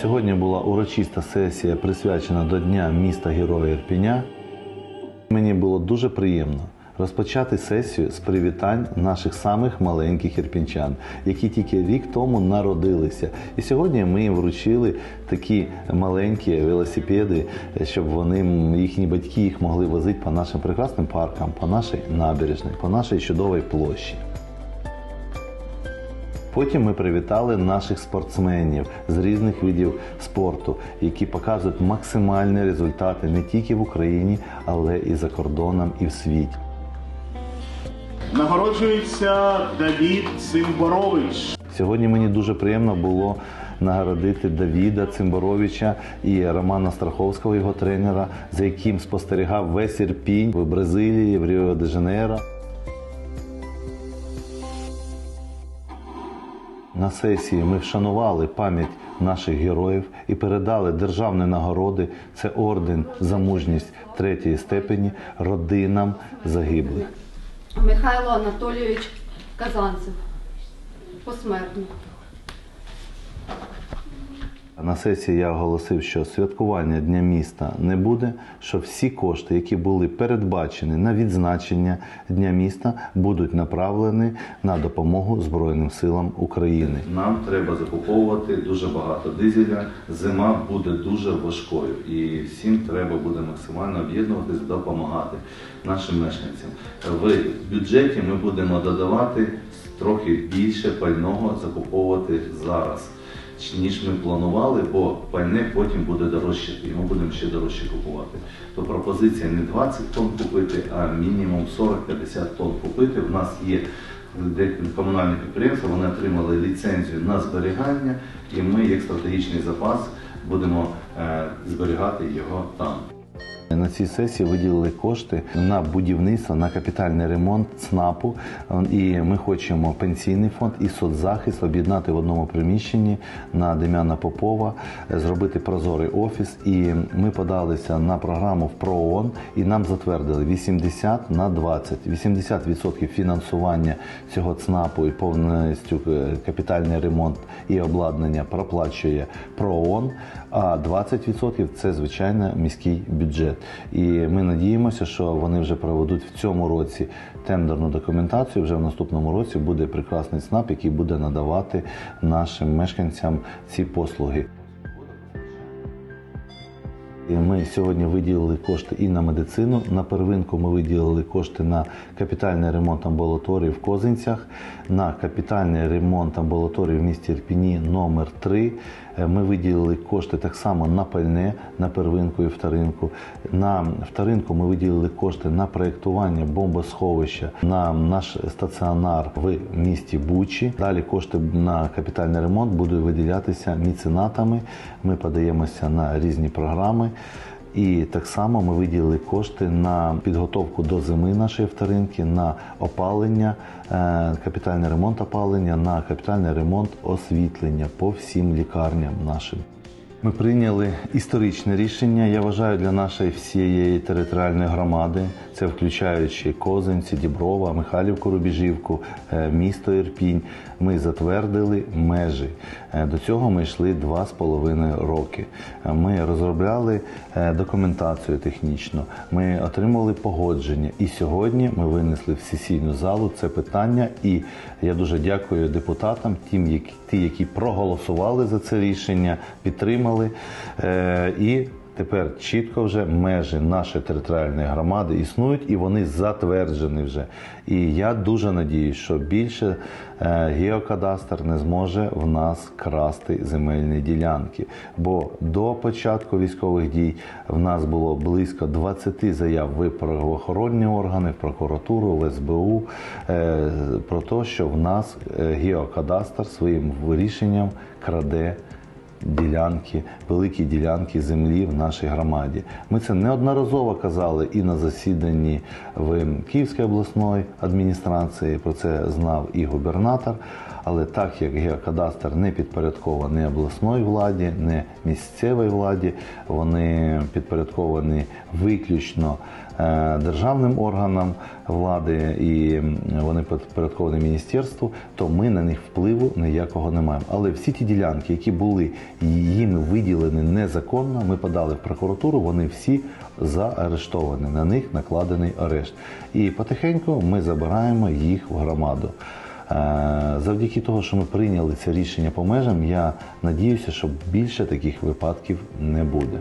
Сьогодні була урочиста сесія, присвячена до Дня міста Героя Ірпіня. Мені було дуже приємно розпочати сесію з привітань наших самих маленьких ірпінчан, які тільки рік тому народилися. І сьогодні ми їм вручили такі маленькі велосипеди, щоб вони їхні батьки їх могли возити по нашим прекрасним паркам, по нашій набережній, по нашій чудовій площі. Потім ми привітали наших спортсменів з різних видів спорту, які показують максимальні результати не тільки в Україні, але і за кордоном, і в світі. Нагороджується Давід Цимборович. Сьогодні мені дуже приємно було нагородити Давіда Цимборовича і Романа Страховського, його тренера, за яким спостерігав весь Ірпінь в Бразилії, в Ріо На сесії ми вшанували пам'ять наших героїв і передали державні нагороди. Це орден за мужність третьої степені родинам загиблих. Михайло Анатолійович Казанцев. Посмертно. На сесії я оголосив, що святкування Дня міста не буде, що всі кошти, які були передбачені на відзначення Дня міста, будуть направлені на допомогу Збройним силам України. Нам треба закуповувати дуже багато дизеля. Зима буде дуже важкою, і всім треба буде максимально об'єднуватись, допомагати нашим мешканцям. В бюджеті ми будемо додавати трохи більше пального закуповувати зараз ніж ми планували, бо пальне потім буде дорожче, і ми будемо ще дорожче купувати. То пропозиція не 20 тонн купити, а мінімум 40-50 тонн купити. У нас є комунальні підприємства, вони отримали ліцензію на зберігання, і ми, як стратегічний запас, будемо е, зберігати його там. На цій сесії виділили кошти на будівництво, на капітальний ремонт ЦНАПу. І ми хочемо пенсійний фонд і соцзахист об'єднати в одному приміщенні на Дем'яна Попова, зробити прозорий офіс. І ми подалися на програму в ПРООН і нам затвердили 80 на 20. 80% фінансування цього ЦНАПу і повністю е, капітальний ремонт і обладнання проплачує ПРООН, а 20% це звичайно міський бюджет. І ми надіємося, що вони вже проведуть в цьому році тендерну документацію. Вже в наступному році буде прекрасний СНАП, який буде надавати нашим мешканцям ці послуги. Ми сьогодні виділили кошти і на медицину. На первинку ми виділили кошти на капітальний ремонт амбулаторії в Козинцях, на капітальний ремонт амбулаторії в місті Ірпіні номер 3 Ми виділили кошти так само на пальне, на первинку і вторинку. На вторинку ми виділили кошти на проєктування бомбосховища на наш стаціонар в місті Бучі. Далі кошти на капітальний ремонт будуть виділятися міценатами. Ми подаємося на різні програми. І так само ми виділили кошти на підготовку до зими нашої вторинки, на опалення, е, капітальний ремонт опалення, на капітальний ремонт освітлення по всім лікарням нашим. Ми прийняли історичне рішення. Я вважаю для нашої всієї територіальної громади, це включаючи Козинці, Діброва, Михайлівку, Рубіжівку, е, місто Ірпінь. Ми затвердили межі. Е, До цього ми йшли два з половиною роки. Е, Ми розробляли документацію технічну, ми отримали погодження. І сьогодні ми винесли в сесійну залу це питання. І я дуже дякую депутатам, тим, які ті, які проголосували за це рішення, підтримали. Е, І тепер чітко вже межі нашої територіальної громади існують і вони затверджені вже. І я дуже надіюсь, що більше е, геокадастр не зможе в нас красти земельні ділянки. Бо до початку військових дій в нас було близько 20 заяв в правоохоронні органи, в прокуратуру, в СБУ е, про те, що в нас е, геокадастр своїм рішенням краде ділянки, великі ділянки землі в нашій громаді. Ми це неодноразово казали і на засіданні в Київській обласної адміністрації. Про це знав і губернатор. Але так як геокадастр не підпорядкований обласної владі, не місцевій владі, вони підпорядковані виключно е, державним органам влади і вони підпорядковані міністерству, то ми на них впливу ніякого не маємо. Але всі ті ділянки, які були їм виділені незаконно, ми подали в прокуратуру, вони всі заарештовані. На них накладений арешт. І потихеньку ми забираємо їх в громаду. Завдяки того, що ми прийняли це рішення по межам, я надіюся, що більше таких випадків не буде.